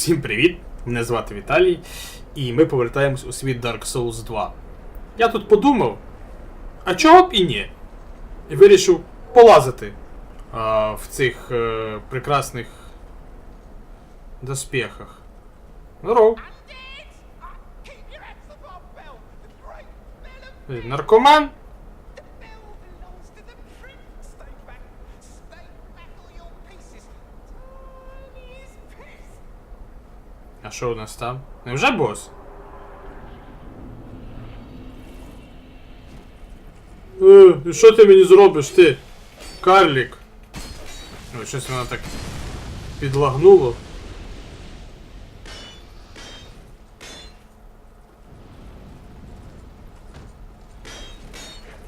Всім привіт! Мене звати Віталій, і ми повертаємось у світ Dark Souls 2. Я тут подумав, а чого б і ні? І вирішив полазити а, в цих е, прекрасних доспехах. Здоров. Keep А що у нас там? Невже бос? Е, що ти мені зробиш, ти? Карлік. Ой, щось воно так підлагнуло.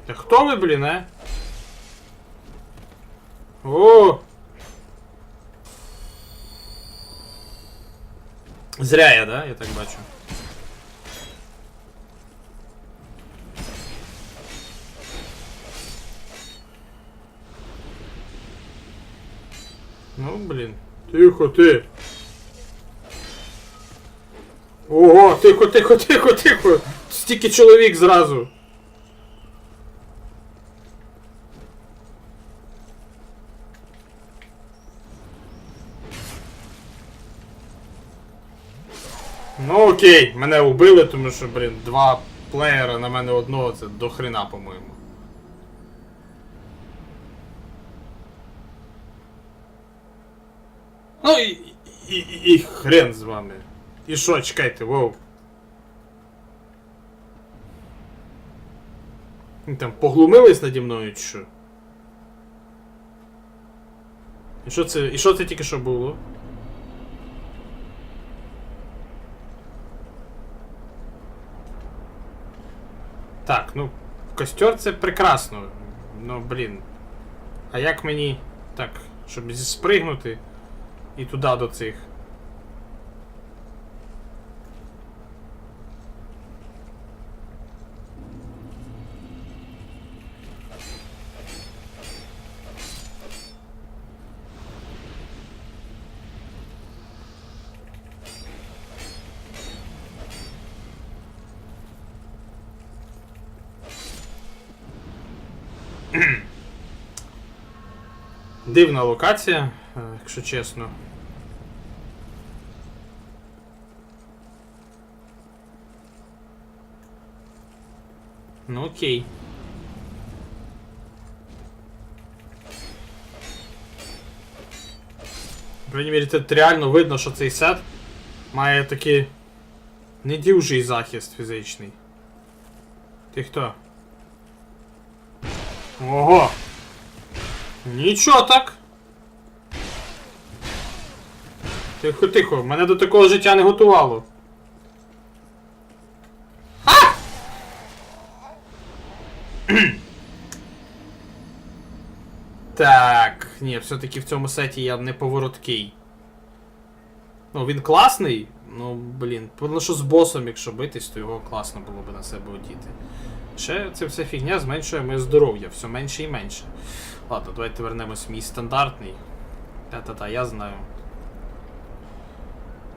Та хто ви, блін, а? О! Зря я, да? Я так бачу. Ну, блін. Тихо, ти. Ого, тихо, тихо, тихо, тихо. Стільки чоловік зразу. Ну окей, мене убили, тому що, блін, два плеєра на мене одного це до хрена, по-моєму. Ну і, і, і, і хрен з вами. І що, чекайте, воу. Там поглумились наді мною чи що? І що це. І що це тільки що було? Так, ну, костер це прекрасно. Ну, блін. А як мені. Так, щоб спригнути і туди до цих. Дивна локація, е, якщо чесно. Ну окей. По крайній мірі, тут реально видно, що цей сет має такий недюжий захист фізичний. Ти хто? Ого! Нічого так. Тихо, тихо, мене до такого життя не готувало. А! Так, ні, все-таки в цьому сеті я не повороткий. Ну, він класний, ну, блін, певно, що з босом, якщо битись, то його класно було б на себе одіти. Ще ця вся фігня зменшує моє здоров'я, все менше і менше. Ладно, давайте вернемось в мій стандартний. Та-та-та, я знаю.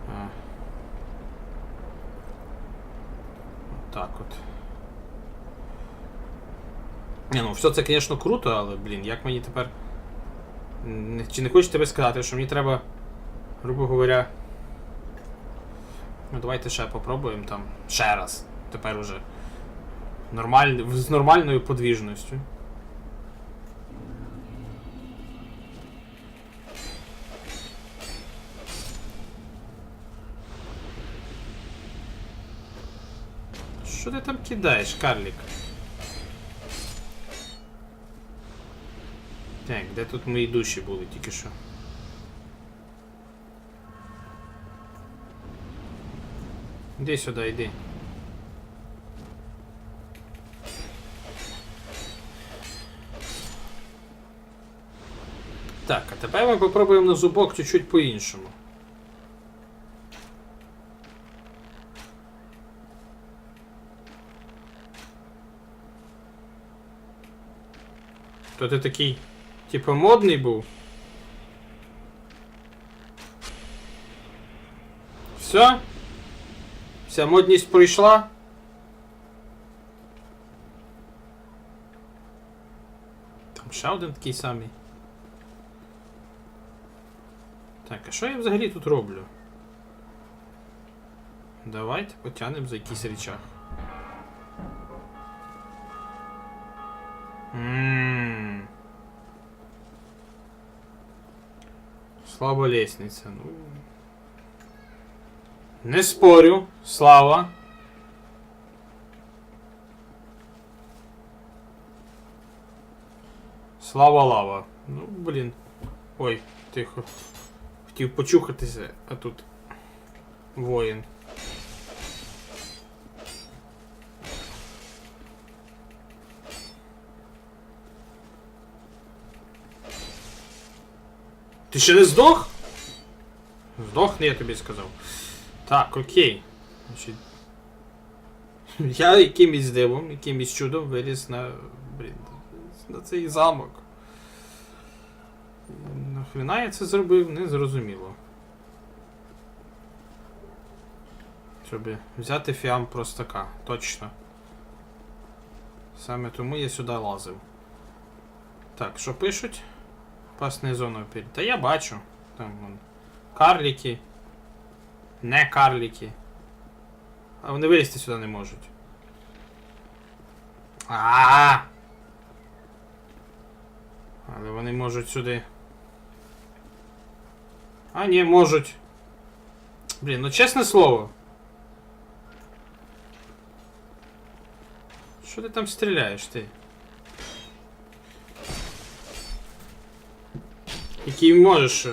А. Так от. Не, ну все це, звісно, круто, але, блін, як мені тепер. Чи не хочу тебе сказати, що мені треба, грубо говоря. Ну, давайте ще попробуємо там. Ще раз. Тепер уже. Нормаль... З нормальною подвіжністю. Що ти там кидаєш, карлік? Так, де тут мої душі були тільки що? Іди сюди, йди. Так, а тепер ми попробуємо на зубок чуть-чуть по-іншому. То ти такий, типу, модний був? Все? Вся модність пройшла? Там ще один такий самий. Так, а що я взагалі тут роблю? Давайте потягнемо за якийсь речах. Ммм. Слабо лестниця, ну. Не спорю, слава. Слава лава. Ну, блін. Ой, тихо. Хотів почухатися, а тут воїн. Ти ще не здох? Здохни, я тобі сказав. Так, окей. Значить, я якимось дивом, якимось чудом виліз на. Блін, на цей замок. Нахрена я це зробив, не зрозуміло. Щоб взяти фіам простака, точно. Саме тому я сюди лазив. Так, що пишуть? Пасна зона вперед. Та я бачу. Там вон. Карліки. Не карліки. А вони вилізти сюди не можуть. А. Але вони можуть сюди. А, ні, можуть. Блін, ну чесне слово. Що ти там стріляєш ти? Який можеш.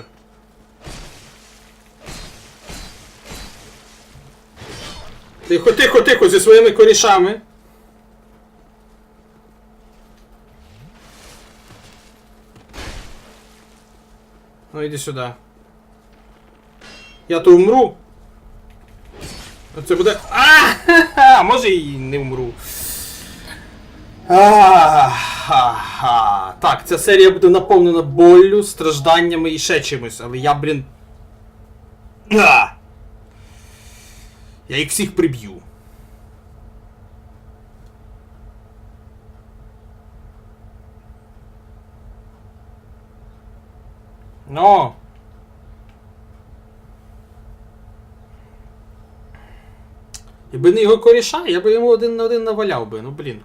Тихо, тихо, тихо, зі своїми корішами. Ну іди сюди. Я то вмру. Це буде. А! Може і не вмру. А-ха-ха. Так, ця серія буде наповнена боллю, стражданнями і ще чимось, але я, блін. Я їх всіх приб'ю. Ну. Якби не його коріша, я би йому один на один наваляв би, ну блін.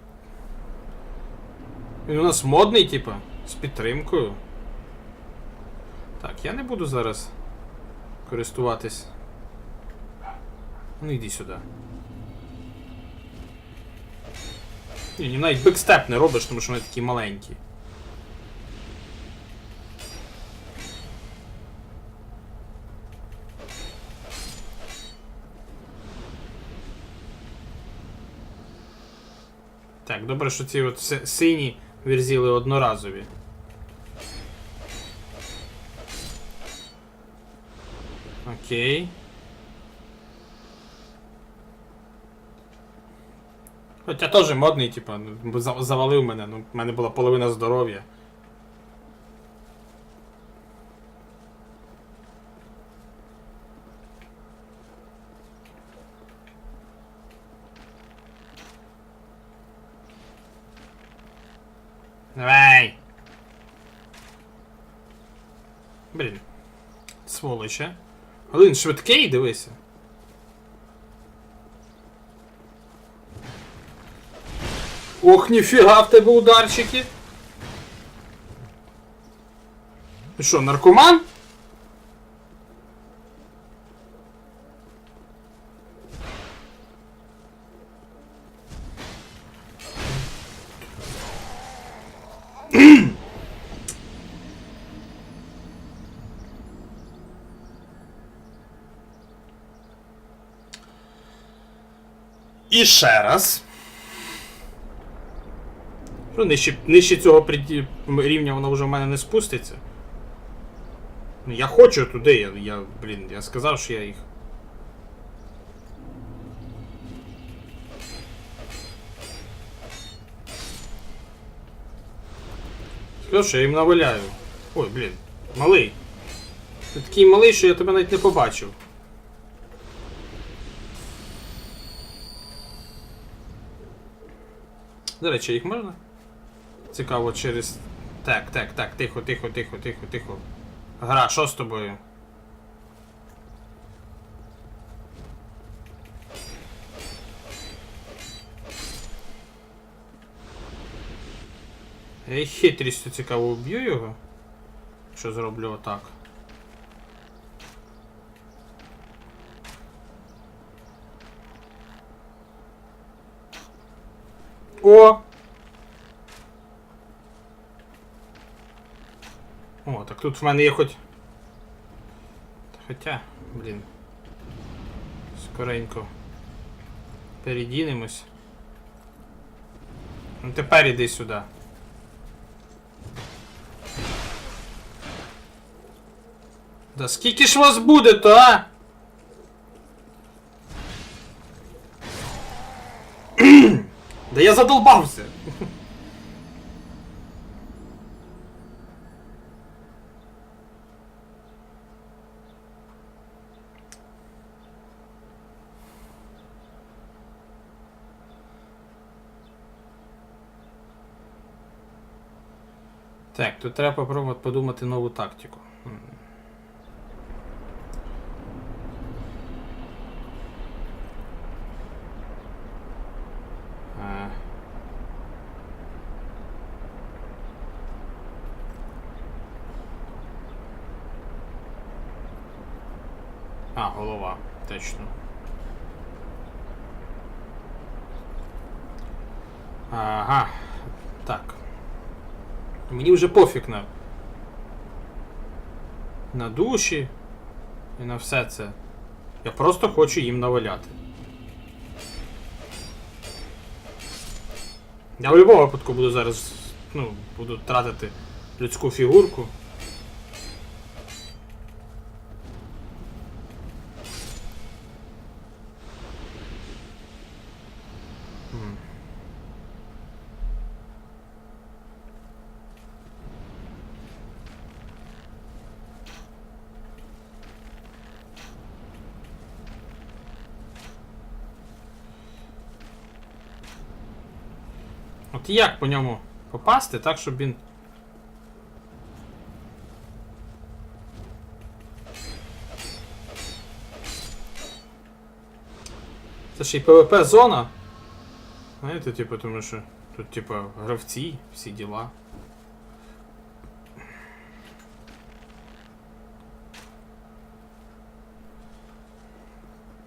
Він у нас модний, типа, з підтримкою. Так, я не буду зараз користуватись. Ну йди сюди. Ні, навіть бекстеп не робиш, тому що вони такі маленькі. Так, добре, що ці от сині верзіли одноразові. Окей. Хоча теж модний, типа, ну, за- завалив мене, ну, в мене була половина здоров'я. Давай! Блін. Сволоче. Він швидкий, дивися. Ох, ніфіга в тебе ударчики. Ти що, наркоман? І ще раз. Ну, нижче нижче цього рівня воно вже в мене не спуститься. Ну, Я хочу туди, я, я, блін, я сказав, що я їх. Сказав, що я їм наваляю. Ой, блін, малий. Ти такий малий, що я тебе навіть не побачив. До речі, їх можна? Цікаво, через. Так, так, так, тихо, тихо, тихо, тихо, тихо. Гра, що з тобою? Я хитрістю цікаво вб'ю його. Що зроблю отак. О! О, тут в мене є хоч. Хоча, блін. Скоренько. Передінемось. Ну тепер іди сюди. Да скільки ж вас буде, то а? да я задолбався. Так, тут треба попробувати подумати нову тактику. Е. А, голова, точно. Ага. Так. Мені вже пофіг на. На душі і на все це. Я просто хочу їм наваляти. Я в будь-якому випадку буду зараз. Ну, буду тратити людську фігурку. От як по ньому попасти, так, щоб він. Це ще й ПВП зона. Знаєте, типу, тому що тут, типу, гравці, всі діла.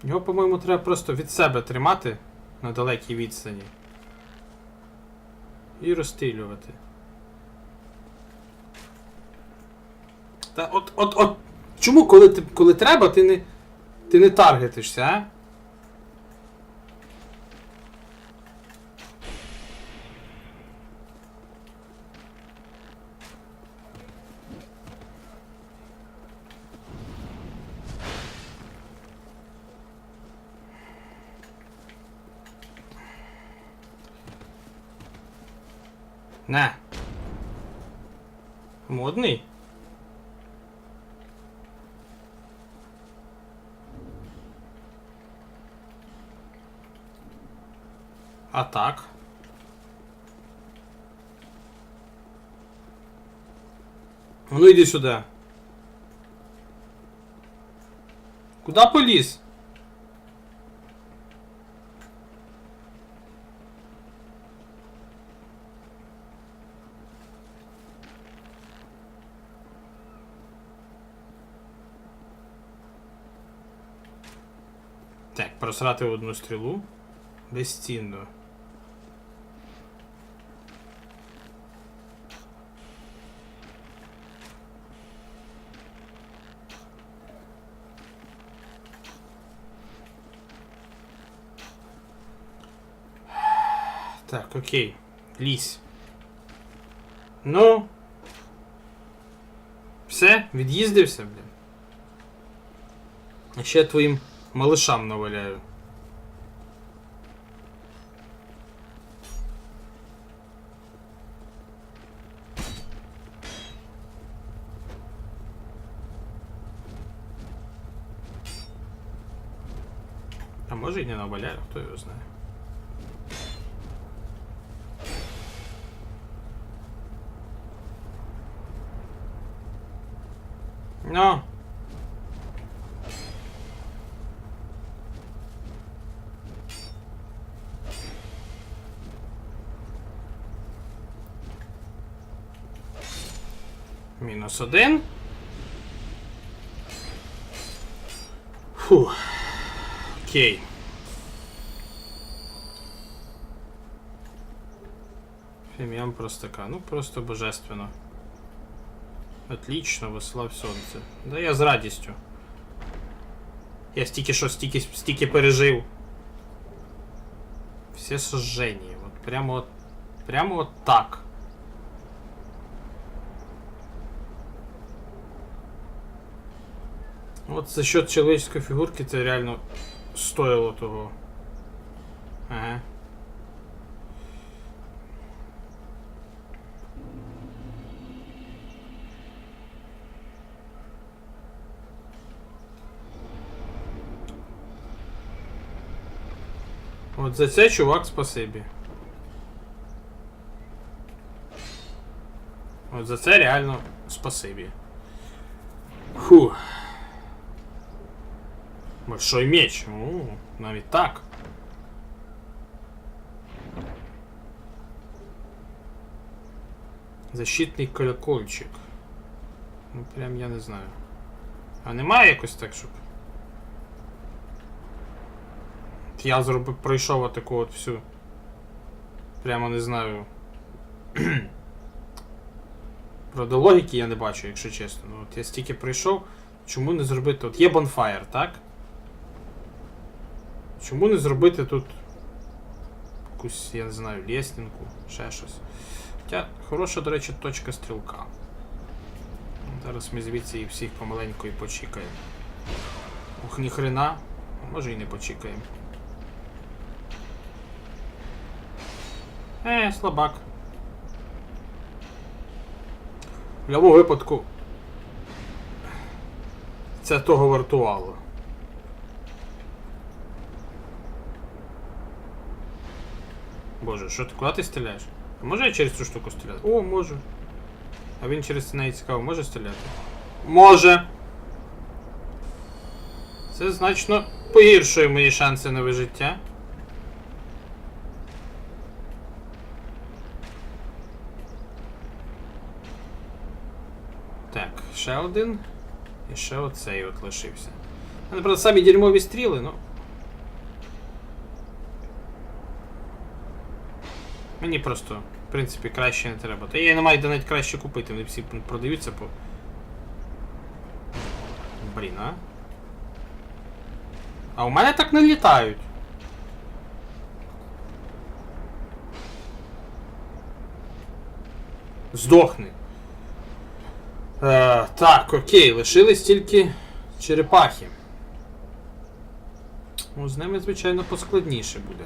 Його, по-моєму, треба просто від себе тримати на далекій відстані. І розстрілювати. Та от, от, от. Чому, коли, ти, коли треба, ти не. Ти не таргетишся, а? Не. Модний. А так. Ну иди сюда. Куда полез? Просрати одну стрілу. Безцінно. Так, окей. Лізь. Ну. Все, від'їздився, блін. Ще твоїм малышам наваляю. А может и не наваляю, кто его знает. No. Мінус один. Фу. Окей. Фім'ям простака. Ну просто божественно. Отлично, вислав сонце. Да я з радістю. Я стільки що стільки, стільки пережив. Все сожження. От прямо от. Прямо от так. От за счет человеческой фігурки це реально стоило того. Ага. От за це чувак спасибі. От за це реально спасибі. Фу. Большой меч. О, навіть так. Защитний колокольчик. Ну прям я не знаю. А немає якось так, щоб. Я зробив пройшов отаку от всю. Прямо не знаю. Правда, логіки я не бачу, якщо чесно. Ну, от я стільки пройшов. Чому не зробити. От є bonfire, так? Чому не зробити тут якусь, я не знаю, лестинку, ще щось. Хоча хороша, до речі, точка стрілка. Зараз ми звідси і всіх помаленьку і почекаємо. Ух, ніхрена. Може і не почекаємо. Е, слабак. В будь-якому випадку. Це того вартувало. Боже, що ти куди ти стріляєш? А може я через цю штуку стріляти? О, можу. А він через це навіть цікаво може стріляти? Може. Це значно погіршує мої шанси на вижиття. Так, ще один. І ще оцей от лишився. Правда, самі дерьмові стріли, ну. Мені просто, в принципі, краще не треба. Та я не маю де навіть краще купити, вони всі продаються по. Блін, а? А у мене так не літають. Здохни. Е, так, окей, лишились тільки черепахи. Ну, з ними, звичайно, поскладніше буде.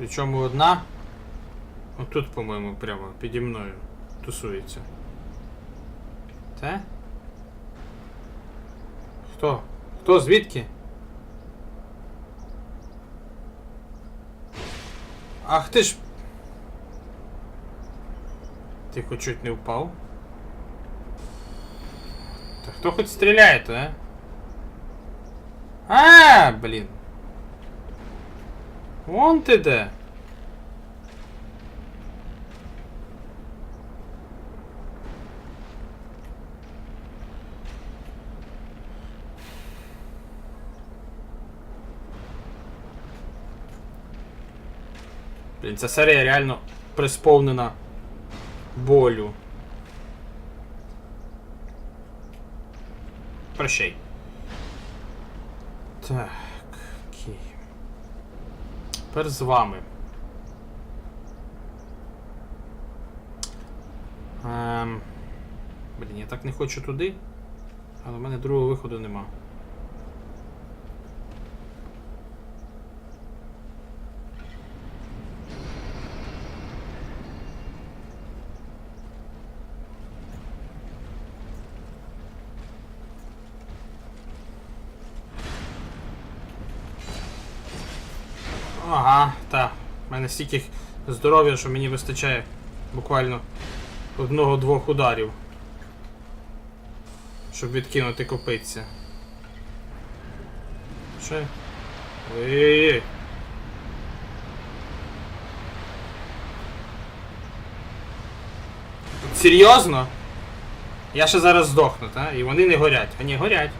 Причому одна. Отут, по-моєму, прямо піді мною тусується. Те? Хто? Хто? Звідки? Ах ти ж. Ти хоч чуть не впав. Та хто хоч стріляє, то, а? А, блін. Вон ти де. Ця серія реально присповнена болю. Прощай. Так. Тепер з вами. Ем... Блін, я так не хочу туди, але в мене другого виходу нема. Ага, так. У мене стільки здоров'я, що мені вистачає буквально одного-двох ударів. Щоб відкинути копиця. Ще. Ой-ой-ой. Серйозно? Я ще зараз здохну, та? І вони не горять. Ні, горять.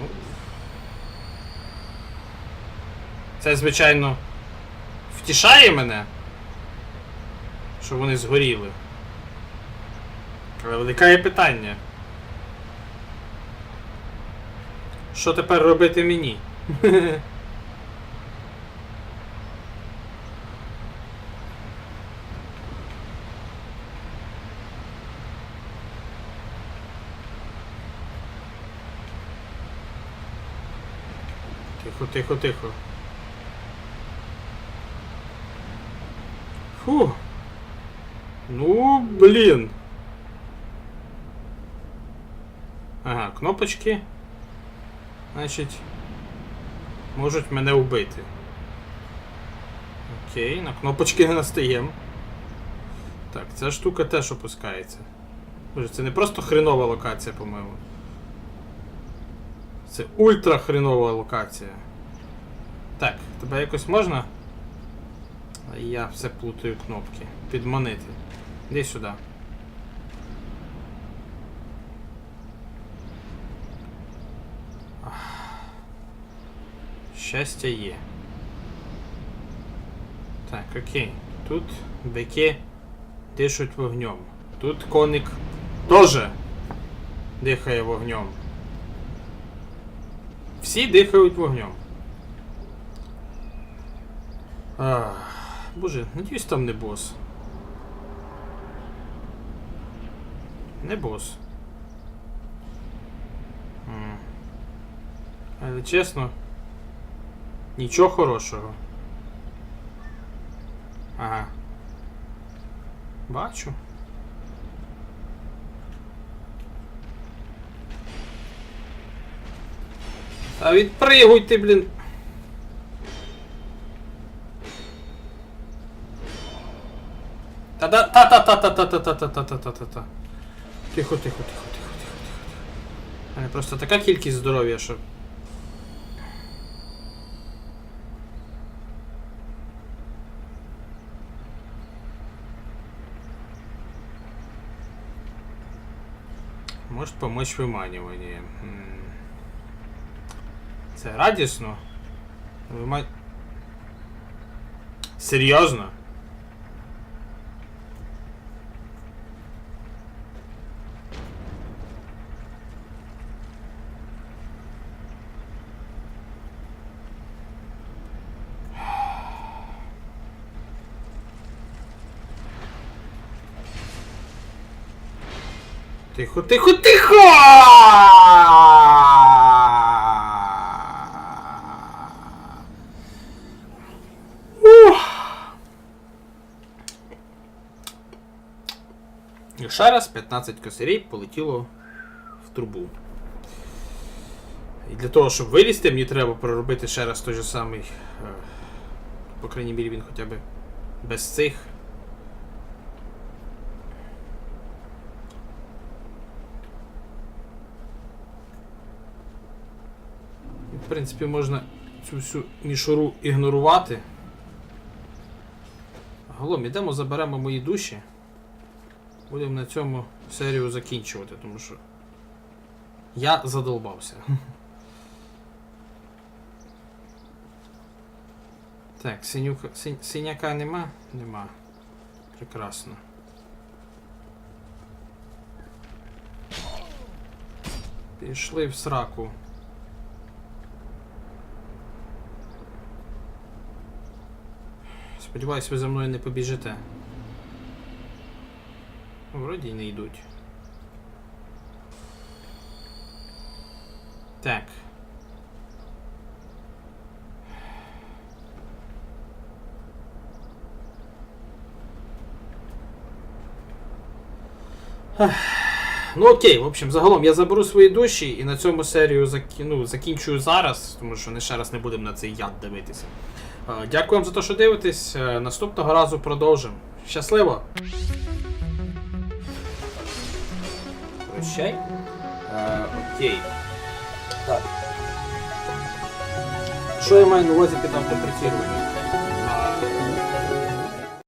Ну. Це, звичайно, втішає мене, що вони згоріли. Але виникає питання. Що тепер робити мені? Тихо, тихо, тихо. Фу. Ну, блін. Ага, кнопочки. Значить. Можуть мене вбити. Окей, на кнопочки не настаємо. Так, ця штука теж опускається. Боже, це не просто хренова локація, по-моєму. Це ультра хренова локація. Так, тебе якось можна? Я все плутаю кнопки. Підманити. Іди сюди. Щастя є. Так, окей. Тут бики дишуть вогнем. Тут коник теж дихає вогнем. Всі дихають вогнем. Ах, боже, надіюсь там не бос. Не бос. Але чесно. Нічого хорошого. Ага. Бачу. Та відпригуй ти, блін. Та да та та та та та та та та та та та та та Тихо, тихо, тихо, тихо, тихо, тихо. У мене просто така кількість здоров'я, що. Может помочь выманивание. М. Це радісно. Вима... Серйозно? Тихо, тихо, тихо! І ще раз 15 косарей полетіло в трубу. І для того, щоб вилізти, мені треба проробити ще раз той же самий. е, По крайній мірі він хоча б без цих. В принципі, можна цю всю мішуру ігнорувати. Голом, ідемо, заберемо мої душі. Будемо на цьому серію закінчувати, тому що я задолбався. Так, синюка, син, синяка нема? Нема. Прекрасно. Пішли в сраку. Сподіваюсь, ви за мною не побіжите. Вроді не йдуть. Так. Ну окей, в общем, загалом я заберу свої душі і на цьому серію закі... ну, закінчую зараз, тому що не ще раз не будемо на цей яд дивитися. Е, Дякую вам за те, що дивитесь. Е, Наступного разу продовжимо. Щасливо! Прощай. Е, окей. Так. Що я маю на увазі під автоприцілювання?